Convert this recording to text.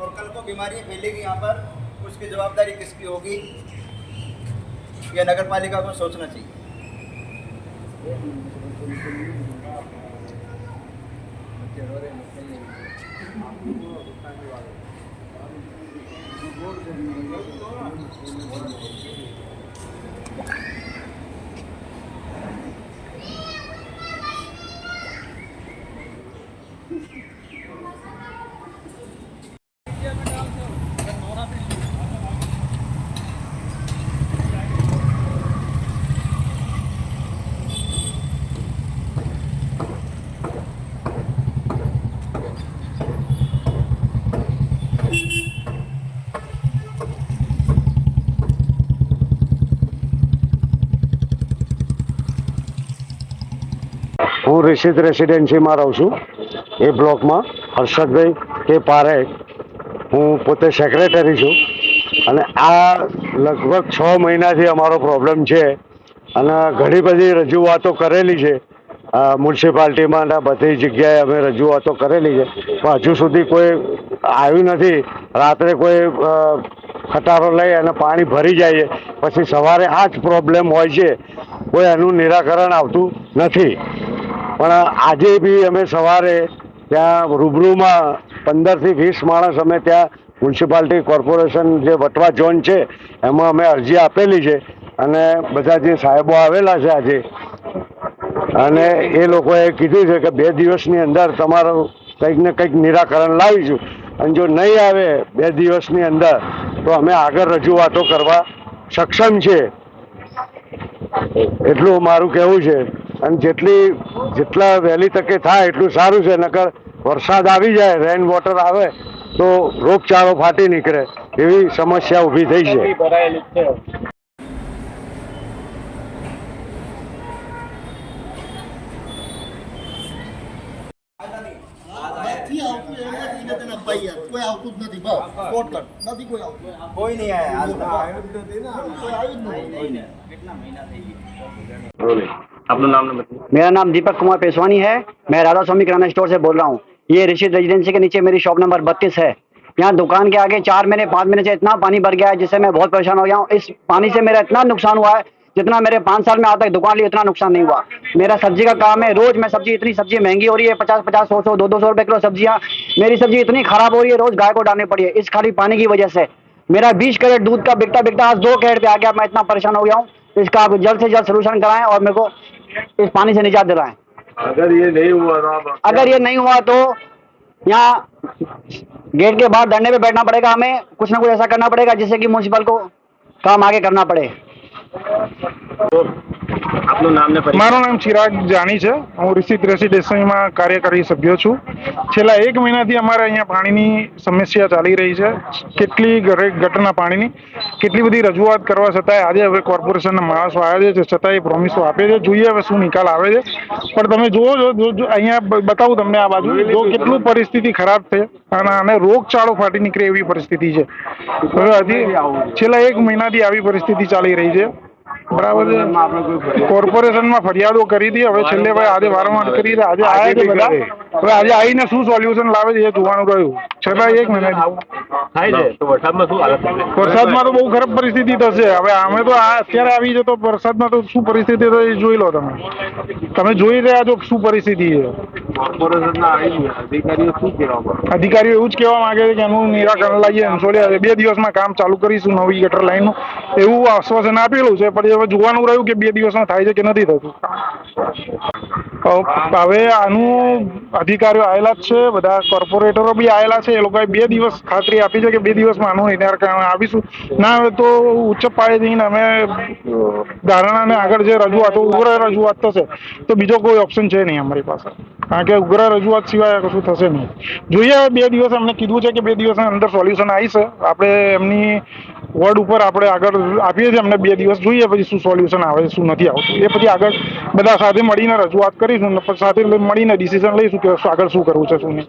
और कल को बीमारी फैलेगी यहाँ पर, उसकी जवाबदारी किसकी होगी, ये नगर पालिका को सोचना चाहिए? હું રિષિત રેસિડેન્સીમાં રહું છું. એ બ્લોકમાં હર્ષદભાઈ કે પારેખ, હું પોતે સેક્રેટરી છું. અને આ લગભગ છ મહિનાથી અમારો પ્રોબ્લેમ છે. અને ઘણી બધી રજૂઆતો કરેલી છે. મ્યુનિસિપાલિટીમાં બધી જગ્યાએ અમે રજૂઆતો કરેલી છે. પણ હજુ સુધી કોઈ આવ્યું નથી. રાત્રે કોઈ ખટારો લઈ અને પાણી ભરી જાય છે. પછી સવારે આ જ પ્રોબ્લેમ હોય છે. કોઈ એનું નિરાકરણ આવતું નથી. પણ આજે બી અમે સવારે ત્યાં રૂબરૂમાં પંદરથી વીસ માણસ અમે ત્યાં મ્યુનિસિપાલિટી કોર્પોરેશન જે વટવા ઝોન છે, એમાં અમે અરજી આપેલી છે અને બધા જે સાહેબો આવેલા છે આજે. અને એ લોકોએ કીધું છે કે બે દિવસની અંદર તમારું કંઈક ને કંઈક નિરાકરણ લાવીશું. અને જો નહીં આવે બે દિવસની અંદર, તો અમે આગળ રજૂઆતો કરવા સક્ષમ છે. એટલું મારું કહેવું છે. અને જેટલી જેટલા વહેલી તકે થાય એટલું સારું છે, નકર વરસાદ આવી જાય રેન વોટર આવે, તો રોગચાળો ફાટી નીકળે, એવી સમસ્યા ઊભી થઈ છે. જ રીતે તેને અપાઈ યાર. કોઈ આવતું જ નથી બસ ટોટલ નથી કોઈ આવતું कोई नहीं आया आज तक કોઈ આવી જ નહીં આપનું નામ ને बताइए मेरा नाम दीपक कुमार पेशवानी है मैं राधा स्वामी किराना स्टोर से बोल रहा हूँ ये ऋषित रेजिडेंसी के नीचे मेरी शॉप नंबर बत्तीस है यहाँ दुकान के आगे चार महीने पाँच महीने से इतना पानी भर गया है जिससे मैं बहुत परेशान हो गया हूँ इस पानी से मेरा इतना नुकसान हुआ है जितना मेरे पाँच साल में आता है दुकान ली उतना नुकसान नहीं हुआ। मेरा सब्ज़ी का काम है रोज मैं सब्ज़ी इतनी सब्ज़ी महँगी हो रही है पचास पचास सौ सौ दो दो सौ रुपए किलो सब्ज़ियाँ। मेरी सब्ज़ी इतनी खराब हो रही है रोज गाय को डालनी पड़ी है इस खाली पानी की वजह से। मेरा बीस कैरेट दूध का बिकता बिकता आज दो कैरेट पे आ गया मैं इतना परेशान हो गया हूँ। इसका आप जल्द से जल्द सोल्यूशन कराएँ और मेरे को इस पानी से निजात दिलाएँ। अगर ये नहीं हुआ अगर ये नहीं हुआ तो यहाँ गेट के बाहर धरने पे बैठना पड़ेगा हमें कुछ ना कुछ ऐसा करना पड़ेगा जिससे कि म्यूनसिपल को काम आगे करना पड़े। Good. આપનું મારું નામ ચિરાગ જાની છે. હું રિષિત રેસિડેન્સીમાં કાર્યકારી સભ્ય છું. છેલ્લા એક મહિનાથી અમારે અહીંયા પાણીની સમસ્યા ચાલી રહી છે. કેટલી ગટરના પાણીની, કેટલી બધી રજૂઆત કરવા છતાંય આજે હવે કોર્પોરેશનના માણસો આવ્યા છે, છતાંય પ્રોમિસો આપે છે. જોઈએ હવે શું નિકાલ આવે છે. પણ તમે જુઓ જો અહીંયા બતાવું તમને આ બાજુ. જો કેટલું પરિસ્થિતિ ખરાબ છે, અને આને રોગચાળો ફાટી નીકળે એવી પરિસ્થિતિ છે. હવે હજી છેલ્લા એક મહિનાથી આવી પરિસ્થિતિ ચાલી રહી છે. બરાબર છે. કોર્પોરેશનમાં ફરિયાદો કરી હતી હવે છેલ્લે ભાઈ આજે વારંવાર કરી આજે આવ્યા છે બધા. હવે આજે આવીને શું સોલ્યુશન લાવે છે? એ જોવાનું રહ્યું. છતાં એક મહિના થાય છે. તો વરસાદમાં શું હાલત વરસાદમાં તો બહુ ખરાબ પરિસ્થિતિ થશે. હવે અમે તો આ અત્યારે આવી છે તો વરસાદમાં તો શું પરિસ્થિતિ થશે જોઈ લો તમે. તમે જોઈ રહ્યા છો શું પરિસ્થિતિ છે. અધિકારીઓ એવું જ કહેવા માંગે છે કે એનું નિરાકરણ લાવીએ અંશોલે બે દિવસમાં કામ ચાલુ કરીશું નવી ગટર લાઈનનું. એવું આશ્વાસન આપેલું છે. પણ હવે જોવાનું રહ્યું કે બે દિવસમાં થાય છે કે નથી થતું. હવે આનું અધિકારીઓ આવેલા જ છે, બધા કોર્પોરેટરો બી આવેલા છે, એ લોકોએ બે દિવસ ખાતરી આપી છે કે બે દિવસમાં આનું નિરાકરણ આવીશું. ના આવે તો ઉચ્ચ પાયે જઈને અમે ધારણાને આગળ જે રજૂઆતો ઉગ્ર રજૂઆત થશે. તો બીજો કોઈ ઓપ્શન છે નહીં અમારી પાસે. કારણ કે ઉગ્ર રજૂઆત સિવાય કશું થશે નહીં. જોઈએ, બે દિવસ અમને કીધું છે કે બે દિવસના અંદર સોલ્યુશન આવી આપણે એમની વર્ડ ઉપર આપણે આગળ આપીએ છીએ, અમને બે દિવસ જોઈએ પછી શું સોલ્યુશન આવે છે શું નથી આવતું. એ પછી આગળ બધા સાથે મળીને રજૂઆત કરીશું સાથે મળીને ડિસિઝન લઈશું કે આગળ શું કરવું છે, શું નહીં.